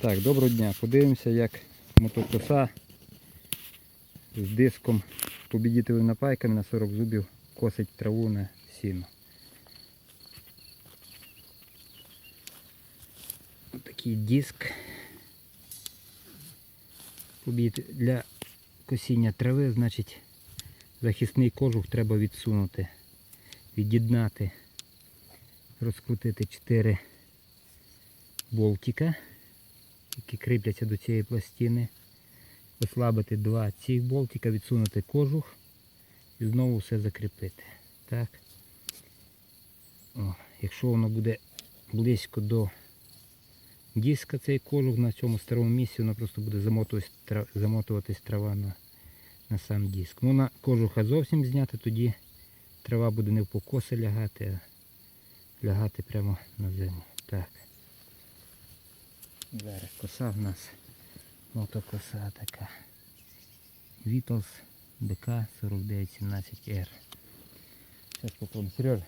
Так, доброго дня. Подивимося, як мотокоса з диском побідітелем напайками на 40 зубів косить траву на сіно. Ось такий диск. Для косіння трави, значить, захисний кожух треба відсунути, від'єднати, розкрутити 4 болтика які кріпляться до цієї пластини. Ослабити два цих болтика, відсунути кожух і знову все закріпити. Так. О, якщо воно буде близько до диска цей кожух на цьому старому місці, воно просто буде замотуватись, тра- замотуватись трава на, на сам диск. Ну на кожуха зовсім зняти, тоді трава буде не в покоси лягати, а лягати прямо на землю. Так. Зараз коса в нас мотокоса така. Вітлс ДК 4917R. Зараз попробуємо. Сережа,